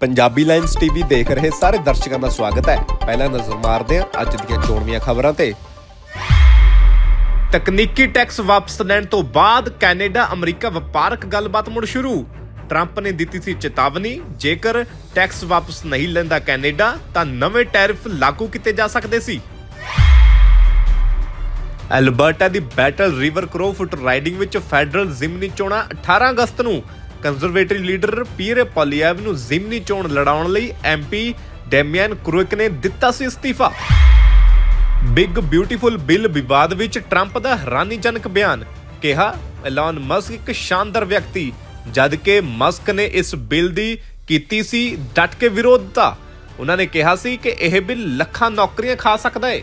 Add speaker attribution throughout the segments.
Speaker 1: Punjabi lines TV ਦੇਖ ਰਹੇ ਸਾਰੇ ਦਰਸ਼ਕਾਂ ਦਾ ਸਵਾਗਤ ਹੈ। ਪਹਿਲਾਂ ਨਜ਼ਰ ਮਾਰਦੇ ਹਾਂ ਅੱਜ ਦੀਆਂ ਚੋਣਵੀਆਂ ਖਬਰਾਂ ਤੇ। ਤਕਨੀਕੀ ਟੈਕਸ ਵਾਪਸ ਲੈਣ ਤੋਂ ਬਾਅਦ ਕੈਨੇਡਾ, ਅਮਰੀਕਾ ਵਪਾਰਕ ਗੱਲਬਾਤ ਮੁੜ ਸ਼ੁਰੂ। ਟਰੰਪ ਨੇ ਦਿੱਤੀ ਸੀ ਚੇਤਾਵਨੀ, ਜੇਕਰ ਟੈਕਸ ਵਾਪਸ ਨਹੀਂ ਲੈਂਦਾ ਕੈਨੇਡਾ, ਤਾਂ ਨਵੇਂ ਟੈਰਿਫ ਲਾਗੂ ਕੀਤੇ ਜਾ ਸਕਦੇ ਸੀ। ਐਲਬਰਟਾ ਦੀ ਬੈਟਲ ਰਿਵਰ ਕ੍ਰੋਫੁੱਟ ਰਾਈਡਿੰਗ ਵਿੱਚ ਫੈਡਰਲ ਜ਼ਿਮਨੀ ਚੋਣਾਂ 18 ਅਗਸਤ ਨੂੰ ਕੰਜ਼ਰਵੇਟਿਵ ਲੀਡਰ ਪੀਅਰ ਪੋਲੀਐਵ ਨੂੰ ਜ਼ਿਮਨੀ ਚੋਣ ਲੜਾਉਣ ਲਈ ਐਮਪੀ ਡੈਮੀਅਨ ਕਰੂਇਕ ਨੇ ਦਿੱਤਾ ਸੀ ਅਸਤੀਫਾ। ਬਿਗ ਬਿਊਟੀਫੁਲ ਬਿੱਲ ਵਿਵਾਦ ਵਿੱਚ ਟਰੰਪ ਦਾ ਹੈਰਾਨੀਜਨਕ ਬਿਆਨ, ਕਿਹਾ ਐਲਨ ਮਸਕ ਇੱਕ ਸ਼ਾਨਦਾਰ ਵਿਅਕਤੀ ਜਦ ਕਿ ਮਸਕ ਨੇ ਇਸ ਬਿੱਲ ਦੀ ਕੀਤੀ ਸੀ ਡਟ ਕੇ ਵਿਰੋਧਤਾ। ਉਹਨਾਂ ਨੇ ਕਿਹਾ ਸੀ ਕਿ ਇਹ ਬਿੱਲ ਲੱਖਾਂ ਨੌਕਰੀਆਂ ਖਾ ਸਕਦਾ ਹੈ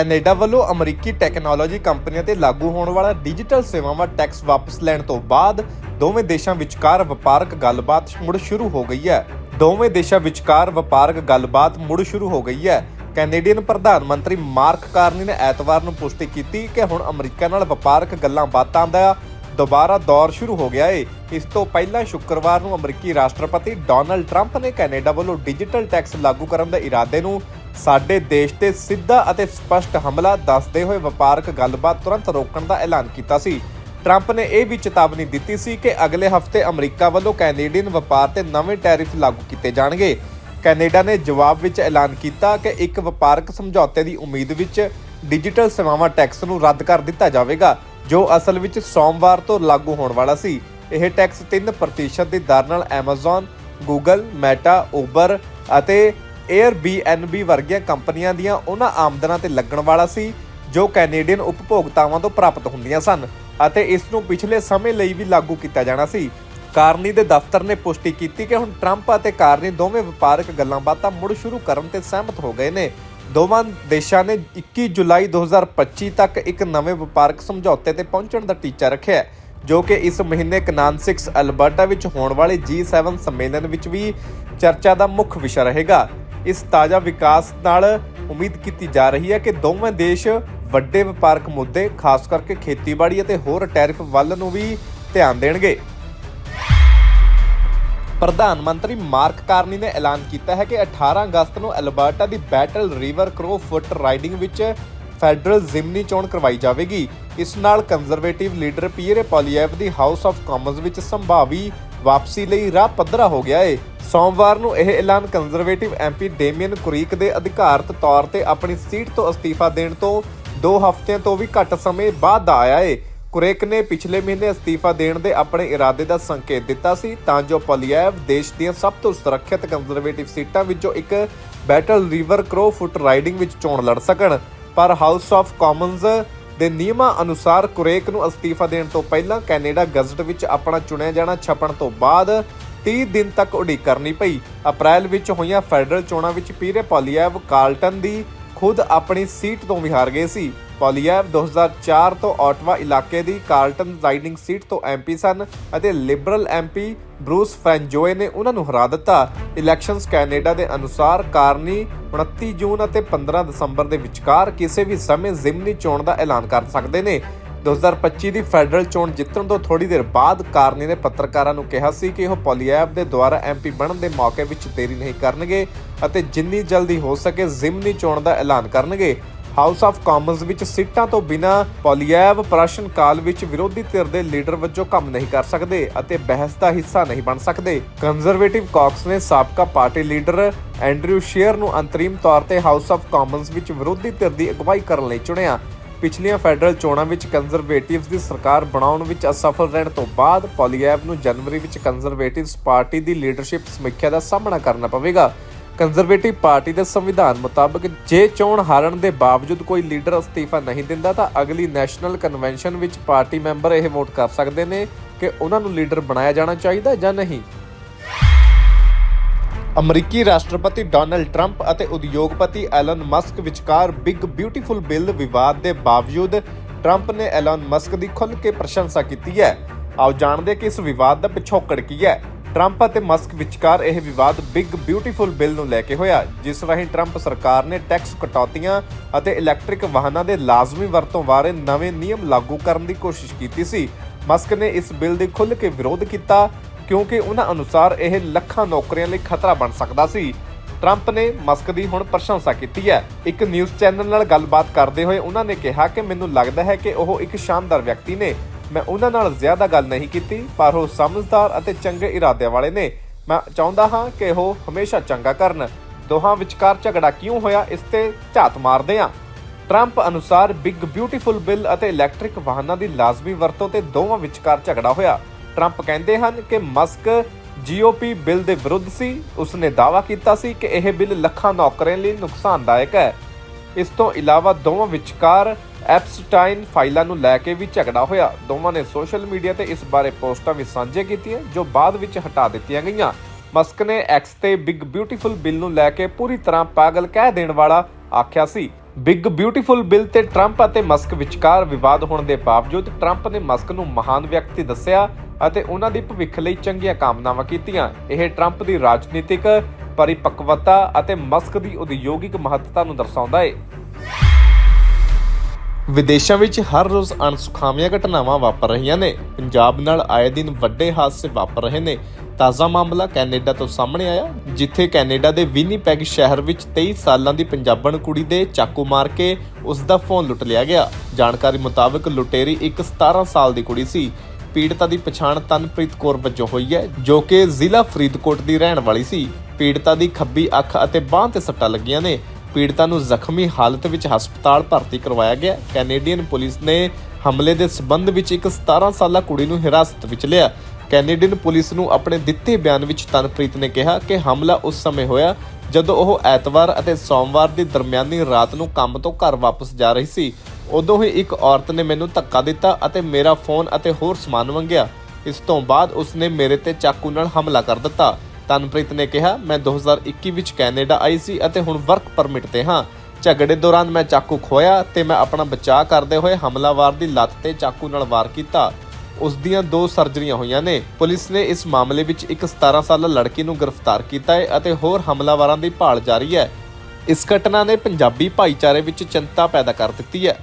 Speaker 1: ਕੈਨੇਡਾ ਵੱਲੋਂ ਅਮਰੀਕੀ ਟੈਕਨੋਲੋਜੀ ਕੰਪਨੀਆਂ ਤੇ ਲਾਗੂ ਹੋਣ ਵਾਲਾ ਡਿਜੀਟਲ ਸੇਵਾਵਾਂ ਟੈਕਸ ਵਾਪਸ ਲੈਣ ਤੋਂ ਬਾਅਦ ਦੋਵੇਂ ਦੇਸ਼ਾਂ ਵਿਚਕਾਰ ਵਪਾਰਕ ਗੱਲਬਾਤ ਮੁੜ ਸ਼ੁਰੂ ਹੋ ਗਈ ਹੈ। ਦੋਵੇਂ ਦੇਸ਼ਾਂ ਵਿਚਕਾਰ ਵਪਾਰਕ ਗੱਲਬਾਤ ਮੁੜ ਸ਼ੁਰੂ ਹੋ ਗਈ ਹੈ। ਕੈਨੇਡੀਅਨ ਪ੍ਰਧਾਨ ਮੰਤਰੀ ਮਾਰਕ ਕਾਰਨੀ ਨੇ ਐਤਵਾਰ ਨੂੰ ਪੁਸ਼ਟੀ ਕੀਤੀ ਕਿ ਹੁਣ ਅਮਰੀਕਾ ਨਾਲ ਵਪਾਰਕ ਗੱਲਾਂ ਬਾਤਾਂ ਦਾ ਦੁਬਾਰਾ ਦੌਰ ਸ਼ੁਰੂ ਹੋ ਗਿਆ ਏ। ਇਸ ਤੋਂ ਪਹਿਲਾਂ ਸ਼ੁੱਕਰਵਾਰ ਨੂੰ ਅਮਰੀਕੀ ਰਾਸ਼ਟਰਪਤੀ ਡੋਨਲਡ ਟਰੰਪ ਨੇ ਕੈਨੇਡਾ ਵੱਲੋਂ ਡਿਜੀਟਲ ਟੈਕਸ ਲਾਗੂ ਕਰਨ ਦੇ ਇਰਾਦੇ ਨੂੰ ਸਾਡੇ ਦੇਸ਼ ਤੇ ਸਿੱਧਾ ਅਤੇ ਸਪਸ਼ਟ ਹਮਲਾ ਦੱਸਦੇ ਹੋਏ ਵਪਾਰਕ ਗੱਲਬਾਤ ਤੁਰੰਤ ਰੋਕਣ ਦਾ ਐਲਾਨ ਕੀਤਾ ਸੀ। ਟਰੰਪ ਨੇ ਇਹ ਵੀ ਚੇਤਾਵਨੀ ਦਿੱਤੀ ਸੀ ਕਿ ਅਗਲੇ ਹਫ਼ਤੇ ਅਮਰੀਕਾ ਵੱਲੋਂ ਕੈਨੇਡੀਅਨ ਵਪਾਰ ਤੇ ਨਵੇਂ ਟੈਰਿਫ ਲਾਗੂ ਕੀਤੇ ਜਾਣਗੇ। ਕੈਨੇਡਾ ਨੇ ਜਵਾਬ ਵਿੱਚ ਐਲਾਨ ਕੀਤਾ ਕਿ ਇੱਕ ਵਪਾਰਕ ਸਮਝੌਤੇ ਦੀ ਉਮੀਦ ਵਿੱਚ ਡਿਜੀਟਲ ਸੇਵਾਵਾਂ ਟੈਕਸ ਨੂੰ ਰੱਦ ਕਰ ਦਿੱਤਾ ਜਾਵੇਗਾ ਜੋ ਅਸਲ ਵਿੱਚ ਸੋਮਵਾਰ ਤੋਂ ਲਾਗੂ ਹੋਣ ਵਾਲਾ ਸੀ। ਇਹ ਟੈਕਸ 3% ਦੀ ਦਰ ਨਾਲ Amazon, Google, Meta, Uber ਅਤੇ Airbnb ਵਰਗੀਆਂ ਕੰਪਨੀਆਂ ਦੀਆਂ ਉਹਨਾਂ ਆਮਦਨਾਂ ਤੇ ਲੱਗਣ ਵਾਲਾ ਸੀ, ਜੋ ਕੈਨੇਡੀਅਨ ਉਪਭੋਗਤਾਵਾਂ ਤੋਂ ਪ੍ਰਾਪਤ ਹੁੰਦੀਆਂ ਸਨ ਅਤੇ ਇਸ ਨੂੰ ਪਿਛਲੇ ਸਮੇਂ ਲਈ ਵੀ ਲਾਗੂ ਕੀਤਾ ਜਾਣਾ ਸੀ। ਕਾਰਨੀ ਦੇ ਦਫ਼ਤਰ ਨੇ ਪੁਸ਼ਟੀ ਕੀਤੀ ਕਿ ਹੁਣ ਟਰੰਪ ਅਤੇ ਕਾਰਨੀ ਦੋਵੇਂ ਵਪਾਰਕ ਗੱਲਾਂ-ਬਾਤਾਂ ਮੁੜ ਸ਼ੁਰੂ ਕਰਨ ਤੇ ਸਹਿਮਤ ਹੋ ਗਏ ਨੇ। ਦੋਵਾਂ ਦੇਸ਼ਾਂ ਨੇ 21 ਜੁਲਾਈ 2025 ਤੱਕ ਇੱਕ ਨਵੇਂ ਵਪਾਰਕ ਸਮਝੌਤੇ ਤੇ ਪਹੁੰਚਣ ਦਾ ਟੀਚਾ ਰੱਖਿਆ ਜੋ ਕਿ ਇਸ ਮਹੀਨੇ ਕਨਾਨਸਿਕਸ ਅਲਬਰਟਾ ਵਿੱਚ ਹੋਣ ਵਾਲੇ G7 ਸੰਮੇਲਨ ਵਿੱਚ ਵੀ ਚਰਚਾ ਦਾ ਮੁੱਖ ਵਿਸ਼ਾ ਰਹੇਗਾ। ਇਸ ਤਾਜ਼ਾ ਵਿਕਾਸ ਨਾਲ ਉਮੀਦ ਕੀਤੀ ਜਾ ਰਹੀ ਹੈ ਕਿ ਦੋਵੇਂ ਦੇਸ਼ ਵੱਡੇ ਵਪਾਰਕ ਮੁੱਦੇ, ਖਾਸ ਕਰਕੇ ਖੇਤੀਬਾੜੀ ਅਤੇ ਹੋਰ ਟੈਰਿਫ ਵੱਲ ਨੂੰ ਵੀ ਧਿਆਨ ਦੇਣਗੇ। ਪ੍ਰਧਾਨ ਮੰਤਰੀ ਮਾਰਕ ਕਾਰਨੀ ਨੇ ਐਲਾਨ ਕੀਤਾ ਹੈ ਕਿ 18 ਅਗਸਤ ਨੂੰ ਅਲਬਰਟਾ ਦੀ ਬੈਟਲ ਰਿਵਰ ਕਰੋ ਫੁੱਟ ਰਾਈਡਿੰਗ ਵਿੱਚ ਫੈਡਰਲ ਜ਼ਿਮਨੀ ਚੋਣ ਕਰਵਾਈ ਜਾਵੇਗੀ। ਇਸ ਨਾਲ ਕੰਜ਼ਰਵੇਟਿਵ ਲੀਡਰ ਪੀਅਰੇ ਪੋਲੀਐਵ ਦੀ ਹਾਊਸ ਆਫ ਕਾਮਨਸ ਵਿੱਚ ਸੰਭਾਵੀ ਵਾਪਸੀ ਲਈ ਰਾਹ ਪੱਧਰਾ ਹੋ ਗਿਆ ਏ। ਸੋਮਵਾਰ ਨੂੰ ਇਹ ਐਲਾਨ ਕੰਜ਼ਰਵੇਟਿਵ ਐਮਪੀ ਡੇਮੀਅਨ ਕੁਰੀਕ ਦੇ ਅਧਿਕਾਰਤ ਤੌਰ ਤੇ ਆਪਣੀ ਸੀਟ ਤੋਂ ਅਸਤੀਫਾ ਦੇਣ ਤੋਂ 2 ਹਫ਼ਤਿਆਂ ਤੋਂ ਵੀ ਘੱਟ ਸਮੇਂ ਬਾਅਦ ਦਾ ਆਇਆ ਏ। ਕੁਰੇਕ ਨੇ ਪਿਛਲੇ ਮਹੀਨੇ ਅਸਤੀਫਾ ਦੇਣ ਦੇ ਆਪਣੇ ਇਰਾਦੇ ਦਾ ਸੰਕੇਤ ਦਿੱਤਾ ਸੀ, ਤਾਂ ਜੋ ਪੋਲੀਐਵ ਦੇਸ਼ ਦੀਆਂ ਸਭ ਤੋਂ ਸੁਰੱਖਿਅਤ ਕੰਜ਼ਰਵੇਟਿਵ ਸੀਟਾਂ ਵਿੱਚੋਂ ਇੱਕ ਬੈਟਲ ਰਿਵਰ ਕਰੋ ਫੁੱਟ ਰਾਈਡਿੰਗ ਵਿੱਚ ਚੋਣ ਲੜ ਸਕਣ। ਪਰ ਹਾਊਸ ਆਫ ਕਾਮਨਸ ਦੇ ਨਿਯਮਾਂ ਅਨੁਸਾਰ ਕੁਰੇਕ ਨੂੰ ਅਸਤੀਫਾ ਦੇਣ ਤੋਂ ਪਹਿਲਾਂ ਕੈਨੇਡਾ ਗਜ਼ਟ ਵਿੱਚ ਆਪਣਾ ਚੁਣਿਆ ਜਾਣਾ ਛਪਣ ਤੋਂ ਬਾਅਦ 30 ਦਿਨ ਤੱਕ ਉਡੀਕ ਕਰਨੀ ਪਈ। ਅਪ੍ਰੈਲ ਵਿੱਚ ਹੋਈਆਂ ਫੈਡਰਲ ਚੋਣਾਂ ਵਿੱਚ ਪੀਰੇ ਪੋਲੀਐਵ ਕਾਰਲਟਨ ਦੀ ਖੁਦ ਆਪਣੀ ਸੀਟ ਤੋਂ ਵਿਹਾਰ ਗਏ ਸੀ। ਪੋਲੀਐਵ 2004 ਤੋਂ ਆਟਵਾ ਇਲਾਕੇ ਦੀ ਕਾਰਲਟਨ ਰਾਈਡਿੰਗ ਸੀਟ ਤੋਂ ਐਮਪੀ ਸਨ ਅਤੇ ਲਿਬਰਲ ਐਮਪੀ ਬਰੂਸ ਫ੍ਰੈਂਜੋਏ ਨੇ ਉਹਨਾਂ ਨੂੰ ਹਰਾ ਦਿੱਤਾ। ਇਲੈਕਸ਼ਨਸ ਕੈਨੇਡਾ ਦੇ ਅਨੁਸਾਰ ਕਾਰਨੀ 29 ਜੂਨ ਅਤੇ 15 ਦਸੰਬਰ ਦੇ ਵਿਚਕਾਰ ਕਿਸੇ ਵੀ ਸਮੇਂ ਜ਼ਿਮਨੀ ਚੋਣ ਦਾ ਐਲਾਨ ਕਰ ਸਕਦੇ ਨੇ। 2025 ਦੀ ਫੈਡਰਲ ਚੋਣ ਜਿੱਤਣ ਤੋਂ ਥੋੜੀ ਦੇਰ ਬਾਅਦ ਕਾਰਨੀ ਨੇ ਪੱਤਰਕਾਰਾਂ ਨੂੰ ਕਿਹਾ ਸੀ ਕਿ ਉਹ ਪੋਲੀਐਬ ਦੇ ਦੁਆਰਾ ਐਮਪੀ ਬਣਨ ਦੇ ਮੌਕੇ ਵਿੱਚ ਦੇਰੀ ਨਹੀਂ ਕਰਨਗੇ ਅਤੇ ਜਿੰਨੀ ਜਲਦੀ ਹੋ ਸਕੇ ਜ਼ਿਮਨੀ ਚੋਣ ਦਾ ਐਲਾਨ ਕਰਨਗੇ। ਹਾਊਸ ਆਫ ਕਾਮਨਸ ਵਿੱਚ ਸੀਟਾਂ ਤੋਂ ਬਿਨਾਂ ਪੋਲੀਐਵ ਪ੍ਰਸ਼ਨ ਕਾਲ ਵਿੱਚ ਵਿਰੋਧੀ ਧਿਰ ਦੇ ਲੀਡਰ ਵਜੋਂ ਕੰਮ ਨਹੀਂ ਕਰ ਸਕਦੇ ਅਤੇ ਬਹਿਸ ਦਾ ਹਿੱਸਾ ਨਹੀਂ ਬਣ ਸਕਦੇ। ਕੰਜ਼ਰਵੇਟਿਵ ਕਾਕਸ ਨੇ ਸਾਬਕਾ ਪਾਰਟੀ ਲੀਡਰ ਐਂਡਰਿਊ ਸ਼ੇਅਰ ਨੂੰ ਅੰਤਰੀਮ ਤੌਰ ਤੇ ਹਾਊਸ ਆਫ ਕਾਮਨਸ ਵਿੱਚ ਵਿਰੋਧੀ ਧਿਰ ਦੀ ਅਗਵਾਈ ਕਰਨ ਲਈ ਚੁਣਿਆ। ਪਿਛਲੀਆਂ ਫੈਡਰਲ ਚੋਣਾਂ ਵਿੱਚ ਕੰਜ਼ਰਵੇਟਿਵਸ ਦੀ ਸਰਕਾਰ ਬਣਾਉਣ ਵਿੱਚ ਅਸਫਲ ਰਹਿਣ ਤੋਂ ਬਾਅਦ ਪੋਲੀਐਵ ਨੂੰ ਜਨਵਰੀ ਵਿੱਚ ਕੰਜ਼ਰਵੇਟਿਵਸ ਪਾਰਟੀ ਦੀ ਲੀਡਰਸ਼ਿਪ ਸਮੀਖਿਆ ਦਾ ਸਾਹਮਣਾ ਕਰਨਾ ਪਵੇਗਾ। ਕੰਜ਼ਰਵੇਟਿਵ ਪਾਰਟੀ ਦੇ ਸੰਵਿਧਾਨ ਮੁਤਾਬਕ ਜੇ ਚੋਣ ਹਾਰਨ ਦੇ ਬਾਵਜੂਦ ਕੋਈ ਲੀਡਰ ਅਸਤੀਫਾ ਨਹੀਂ ਦਿੰਦਾ, ਤਾਂ ਅਗਲੀ ਨੈਸ਼ਨਲ ਕਨਵੈਨਸ਼ਨ ਵਿੱਚ ਪਾਰਟੀ ਮੈਂਬਰ ਇਹ ਵੋਟ ਕਰ ਸਕਦੇ ਨੇ ਕਿ ਉਹਨਾਂ ਨੂੰ ਲੀਡਰ ਬਣਾਇਆ ਜਾਣਾ ਚਾਹੀਦਾ ਜਾਂ ਨਹੀਂ। ਅਮਰੀਕੀ ਰਾਸ਼ਟਰਪਤੀ ਡੋਨਲਡ ਟਰੰਪ ਅਤੇ ਉਦਯੋਗਪਤੀ ਐਲਨ ਮਸਕ ਵਿਚਕਾਰ ਬਿਗ ਬਿਊਟੀਫੁਲ ਬਿੱਲ ਵਿਵਾਦ ਦੇ ਬਾਵਜੂਦ ਟਰੰਪ ਨੇ ਐਲਨ ਮਸਕ ਦੀ ਖੁੱਲ੍ਹ ਕੇ ਪ੍ਰਸ਼ੰਸਾ ਕੀਤੀ ਹੈ। ਆਓ ਜਾਣਦੇ ਕਿ ਇਸ ਵਿਵਾਦ ਦਾ ਪਿਛੋਕੜ ਕੀ ਹੈ। ਟਰੰਪ ਅਤੇ ਮਸਕ ਵਿਚਕਾਰ ਇਹ ਵਿਵਾਦ ਬਿਗ ਬਿਊਟੀਫੁਲ ਬਿੱਲ ਨੂੰ ਲੈ ਕੇ ਹੋਇਆ, ਜਿਸ ਰਾਹੀਂ ਟਰੰਪ ਸਰਕਾਰ ਨੇ ਟੈਕਸ ਕਟੌਤੀਆਂ ਅਤੇ ਇਲੈਕਟ੍ਰਿਕ ਵਾਹਨਾਂ ਦੇ ਲਾਜ਼ਮੀ ਵਰਤੋਂ ਬਾਰੇ ਨਵੇਂ ਨਿਯਮ ਲਾਗੂ ਕਰਨ ਦੀ ਕੋਸ਼ਿਸ਼ ਕੀਤੀ ਸੀ। ਮਸਕ ਨੇ ਇਸ ਬਿੱਲ ਦੇ ਖੁੱਲ੍ਹ ਕੇ ਵਿਰੋਧ ਕੀਤਾ, ਕਿਉਂਕਿ ਉਹਨਾਂ ਅਨੁਸਾਰ ਇਹ ਲੱਖਾਂ ਨੌਕਰੀਆਂ ਲਈ ਖਤਰਾ ਬਣ ਸਕਦਾ ਸੀ। ਟਰੰਪ ਨੇ ਮਸਕ ਦੀ ਹੁਣ ਪ੍ਰਸ਼ੰਸਾ ਕੀਤੀ ਹੈ। ਇੱਕ ਨਿਊਜ਼ ਚੈਨਲ ਨਾਲ ਗੱਲਬਾਤ ਕਰਦੇ ਹੋਏ ਉਹਨਾਂ ਨੇ ਕਿਹਾ ਕਿ ਮੈਨੂੰ ਲੱਗਦਾ ਹੈ ਕਿ ਉਹ ਇੱਕ ਸ਼ਾਨਦਾਰ ਵਿਅਕਤੀ ਨੇ। ਮੈਂ ਉਹਨਾਂ ਨਾਲ ਜ਼ਿਆਦਾ ਗੱਲ ਨਹੀਂ ਕੀਤੀ, ਪਰ ਉਹ ਸਮਝਦਾਰ ਅਤੇ ਚੰਗੇ ਇਰਾਦਿਆਂ ਵਾਲੇ ਨੇ। ਮੈਂ ਚਾਹੁੰਦਾ ਹਾਂ ਕਿ ਉਹ ਹਮੇਸ਼ਾ ਚੰਗਾ ਕਰਨ। ਦੋਹਾਂ ਵਿਚਕਾਰ ਝਗੜਾ ਕਿਉਂ ਹੋਇਆ, ਇਸ ਤੇ ਝਾਤ ਮਾਰਦੇ ਹਾਂ। ਟਰੰਪ ਅਨੁਸਾਰ ਬਿਗ ਬਿਊਟੀਫੁਲ ਬਿੱਲ ਅਤੇ ਇਲੈਕਟ੍ਰਿਕ ਵਾਹਨਾਂ ਦੀ ਲਾਜ਼ਮੀ ਵਰਤੋਂ ਤੇ ਦੋਵਾਂ ਵਿਚਕਾਰ ਝਗੜਾ ਹੋਇਆ। ਟਰੰਪ ਕਹਿੰਦੇ ਹਨ ਕਿ ਮਸਕ ਜੀਓਪੀ ਬਿੱਲ ਦੇ ਵਿਰੁੱਧ ਸੀ। ਉਸਨੇ ਦਾਅਵਾ ਕੀਤਾ ਸੀ ਕਿ ਇਹ ਬਿੱਲ ਲੱਖਾਂ ਨੌਕਰੀਆਂ ਲਈ ਨੁਕਸਾਨਦਾਇਕ ਹੈ। ਇਸ ਤੋਂ ਇਲਾਵਾ ਦੋਵਾਂ ਵਿਚਕਾਰ ਐਪਸਟਾਈਨ ਫਾਈਲਾਂ ਨੂੰ ਲੈ ਕੇ ਵੀ ਝਗੜਾ ਹੋਇਆ। ਦੋਵਾਂ ਨੇ ਸੋਸ਼ਲ ਮੀਡੀਆ ਤੇ ਇਸ ਬਾਰੇ ਪੋਸਟਾਂ ਵੀ ਸਾਂਝੇ ਕੀਤੀਆਂ, ਜੋ ਬਾਅਦ ਵਿੱਚ ਹਟਾ ਦਿੱਤੀਆਂ ਗਈਆਂ। ਮਸਕ ਨੇ ਐਕਸ ਤੇ ਬਿਗ ਬਿਊਟੀਫੁਲ ਬਿੱਲ ਨੂੰ ਲੈ ਕੇ ਪੂਰੀ ਤਰ੍ਹਾਂ ਪਾਗਲ ਕਹਿ ਦੇਣ ਵਾਲਾ ਆਖਿਆ ਸੀ। ਬਿਗ ਬਿਊਟੀਫੁਲ ਬਿੱਲ ਤੇ ਟਰੰਪ ਅਤੇ ਮਸਕ ਵਿਚਕਾਰ ਵਿਵਾਦ ਹੋਣ ਦੇ ਬਾਵਜੂਦ ਟਰੰਪ ਨੇ ਮਸਕ ਨੂੰ ਮਹਾਨ ਵਿਅਕਤੀ ਦੱਸਿਆ ਅਤੇ ਉਹਨਾਂ ਦੀ ਭਵਿੱਖ ਲਈ ਚੰਗੀਆਂ ਕਾਮਨਾਵਾਂ ਕੀਤੀਆਂ। ਇਹ ਟਰੰਪ ਦੀ ਰਾਜਨੀਤਿਕ ਪਰਿਪੱਕਵਤਾ ਅਤੇ ਮਸਕ ਦੀ ਉਦਯੋਗਿਕ ਮਹੱਤਤਾ ਨੂੰ ਦਰਸਾਉਂਦਾ ਹੈ ਵਿਦੇਸ਼ਾਂ ਵਿੱਚ ਹਰ ਰੋਜ਼ ਅਣਸੁਖਾਵੀਆਂ ਘਟਨਾਵਾਂ ਵਾਪਰ ਰਹੀਆਂ ਨੇ। ਪੰਜਾਬ ਨਾਲ ਆਏ ਦਿਨ ਵੱਡੇ ਹਾਦਸੇ ਵਾਪਰ ਰਹੇ ਨੇ। ਤਾਜ਼ਾ ਮਾਮਲਾ ਕੈਨੇਡਾ ਤੋਂ ਸਾਹਮਣੇ ਆਇਆ, ਜਿੱਥੇ ਕੈਨੇਡਾ ਦੇ ਵਿਨੀਪੈਗ ਸ਼ਹਿਰ ਵਿੱਚ 23 ਸਾਲਾਂ ਦੀ ਪੰਜਾਬਣ ਕੁੜੀ ਦੇ ਚਾਕੂ ਮਾਰ ਕੇ ਉਸ ਦਾ ਫੋਨ ਲੁੱਟ ਲਿਆ ਗਿਆ। ਜਾਣਕਾਰੀ ਮੁਤਾਬਕ ਲੁਟੇਰੀ ਇੱਕ 17 ਸਾਲ ਦੀ ਕੁੜੀ ਸੀ। ਪੀੜਤਾ ਦੀ ਪਛਾਣ ਤਨਪ੍ਰੀਤ ਕੌਰ ਵਜੋਂ ਹੋਈ ਹੈ, ਜੋ ਕਿ ਜ਼ਿਲ੍ਹਾ ਫਰੀਦਕੋਟ ਦੀ ਰਹਿਣ ਵਾਲੀ ਸੀ। ਪੀੜਤਾ ਦੀ ਖੱਬੀ ਅੱਖ ਅਤੇ ਬਾਂਹ ਤੇ ਸੱਟਾਂ ਲੱਗੀਆਂ ਨੇ। ਪੀੜਤਾ ਨੂੰ ਜ਼ਖਮੀ ਹਾਲਤ ਵਿੱਚ ਹਸਪਤਾਲ ਭਰਤੀ ਕਰਵਾਇਆ ਗਿਆ। ਕੈਨੇਡੀਅਨ ਪੁਲਿਸ ਨੇ ਹਮਲੇ ਦੇ ਸਬੰਧ ਵਿੱਚ ਇੱਕ 17 ਸਾਲਾ ਕੁੜੀ ਨੂੰ ਹਿਰਾਸਤ ਵਿੱਚ ਲਿਆ। ਕੈਨੇਡੀਅਨ ਪੁਲਿਸ ਨੂੰ ਆਪਣੇ ਦਿੱਤੇ ਬਿਆਨ ਵਿੱਚ ਤਨਪ੍ਰੀਤ ਨੇ ਕਿਹਾ ਕਿ ਹਮਲਾ ਉਸ ਸਮੇਂ ਹੋਇਆ ਜਦੋਂ ਉਹ ਐਤਵਾਰ ਅਤੇ ਸੋਮਵਾਰ ਦੀ ਦਰਮਿਆਨੀ ਰਾਤ ਨੂੰ ਕੰਮ ਤੋਂ ਘਰ ਵਾਪਸ ਜਾ ਰਹੀ ਸੀ। ਉਦੋਂ ਹੀ ਇੱਕ ਔਰਤ ਨੇ ਮੈਨੂੰ ਧੱਕਾ ਦਿੱਤਾ ਅਤੇ ਮੇਰਾ ਫੋਨ ਅਤੇ ਹੋਰ ਸਮਾਨ ਮੰਗਿਆ। ਇਸ ਤੋਂ ਬਾਅਦ ਉਸਨੇ ਮੇਰੇ ਤੇ ਚਾਕੂ ਨਾਲ ਹਮਲਾ ਕਰ ਦਿੱਤਾ। ਤਨਪ੍ਰੀਤ ਨੇ ਕਿਹਾ, ਮੈਂ 2021 ਵਿੱਚ ਕੈਨੇਡਾ ਆਈ ਸੀ ਅਤੇ ਹੁਣ ਵਰਕ ਪਰਮਿਟ ਤੇ ਹਾਂ। ਝਗੜੇ ਦੌਰਾਨ ਮੈਂ ਚਾਕੂ ਖੋਇਆ ਤੇ ਮੈਂ ਆਪਣਾ ਬਚਾਅ ਕਰਦੇ ਹੋਏ ਹਮਲਾਵਰ ਦੀ ਲੱਤ ਤੇ ਚਾਕੂ ਨਾਲ ਵਾਰ ਕੀਤਾ। ਉਸ ਦੀਆਂ ਦੋ ਸਰਜਰੀਆਂ ਹੋਈਆਂ ਨੇ। ਪੁਲਿਸ ਨੇ ਇਸ ਮਾਮਲੇ ਵਿੱਚ ਇੱਕ 17 ਸਾਲਾ ਲੜਕੀ ਨੂੰ ਗ੍ਰਿਫਤਾਰ ਕੀਤਾ ਹੈ ਅਤੇ ਹੋਰ ਹਮਲਾਵਰਾਂ ਦੀ ਭਾਲ ਜਾਰੀ ਹੈ। ਇਸ ਘਟਨਾ ਨੇ ਪੰਜਾਬੀ ਭਾਈਚਾਰੇ ਵਿੱਚ ਚਿੰਤਾ ਪੈਦਾ ਕਰ ਦਿੱਤੀ ਹੈ।